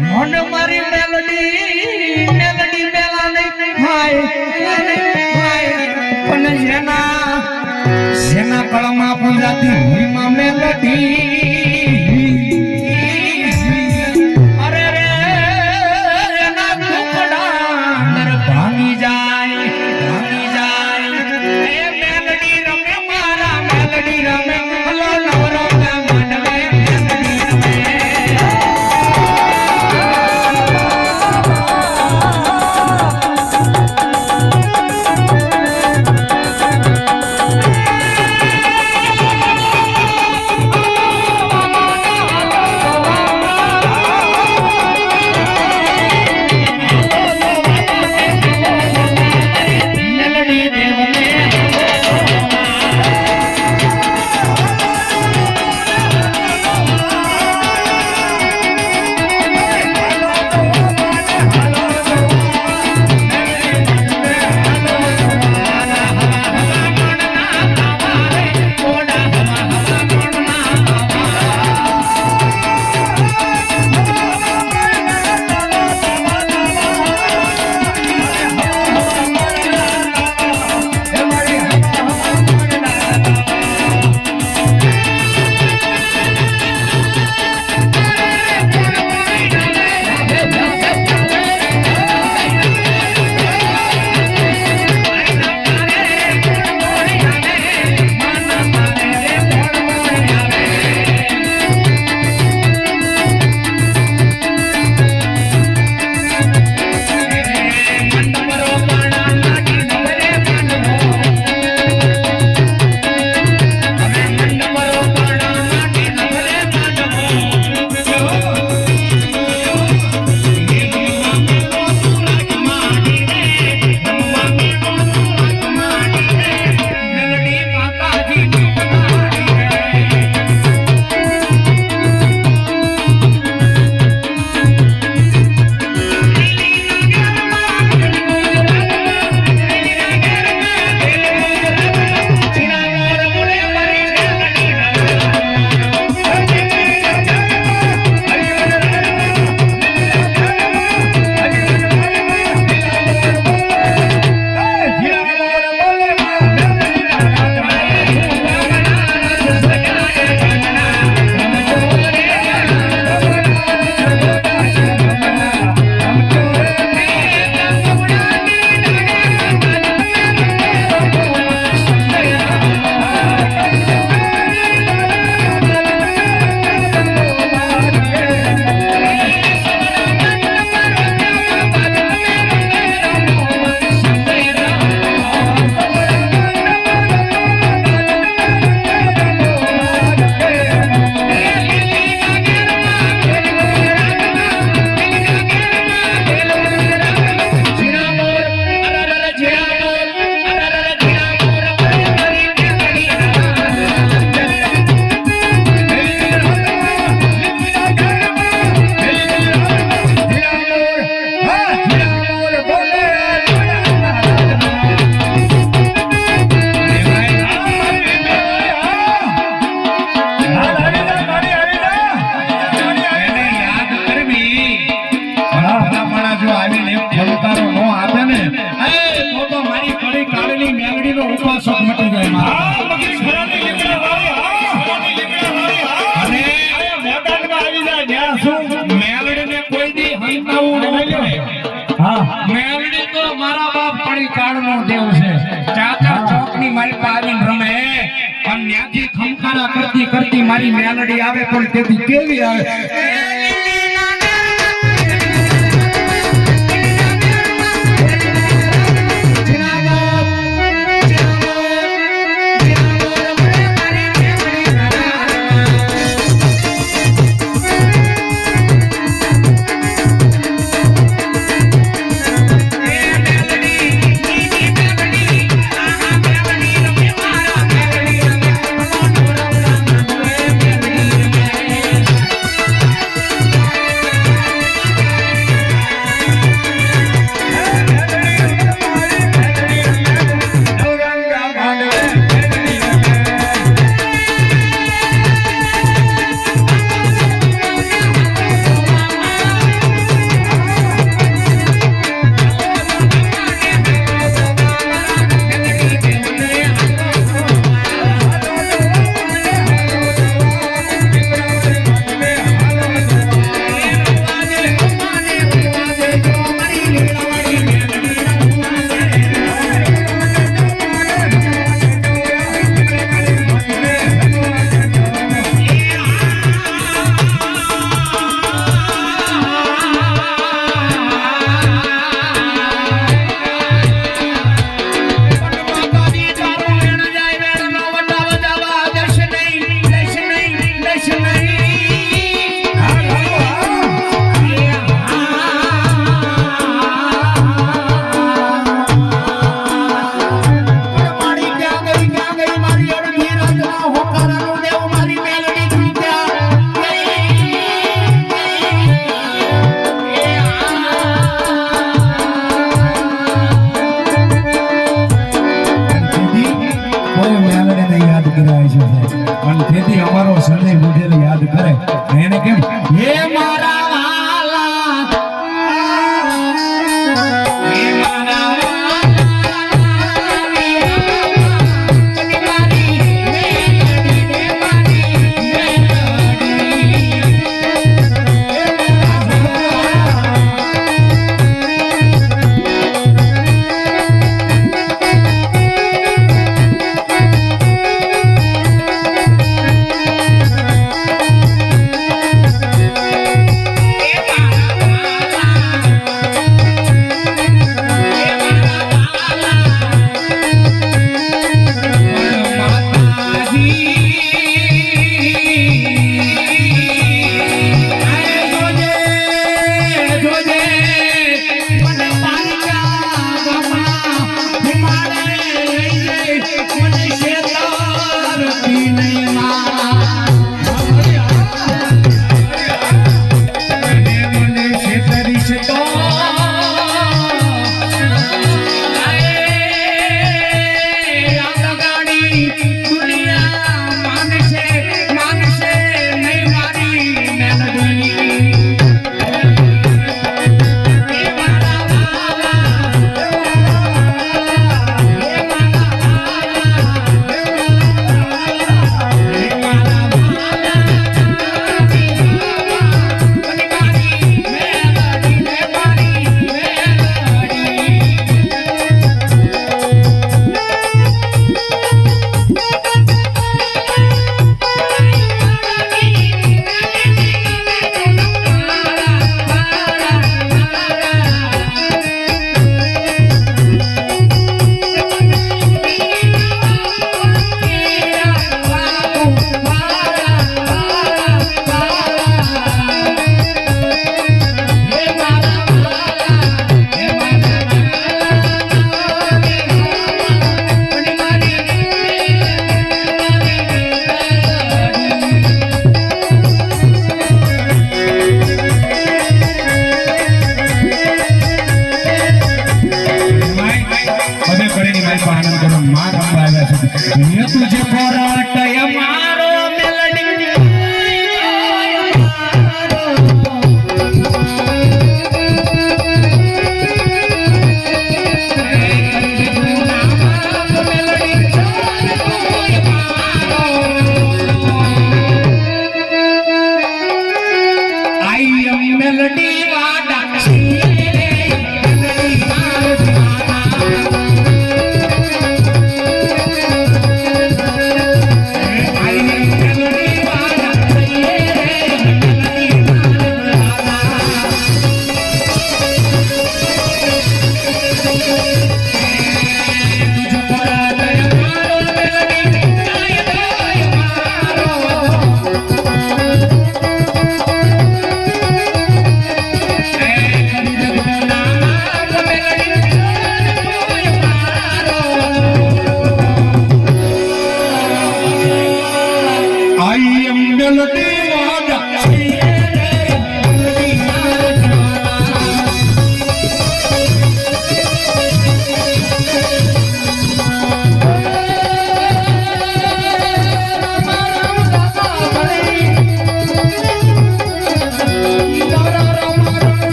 મને મારી મેલડી મેલડી મેલા નહીં હાય પણ જેના જેના કળમાં પૂજાતી મેલડી. આવીને નો આપે ને. એ તો તો મારી કડી કાળની મેલડીનો ઉપાસક મટી જાય મારા અને મેલડીને કોઈ દી હંતાવું ન પડે. મેલડી તો મારા બાપ પડી કાળનો દેવ છે. ચાચા ચોકની મારી પાસે રમે. અને ત્યાંથી ખમખારા કરતી કરતી મારી મેલડી આવે પણ તેથી કેવી આવે? મને યાદ કરાય છે પણ તેથી અમારો સંદેહ મુઢેલ યાદ કરે. એને કેમ? હે મા આવ્યા છે ને તુજે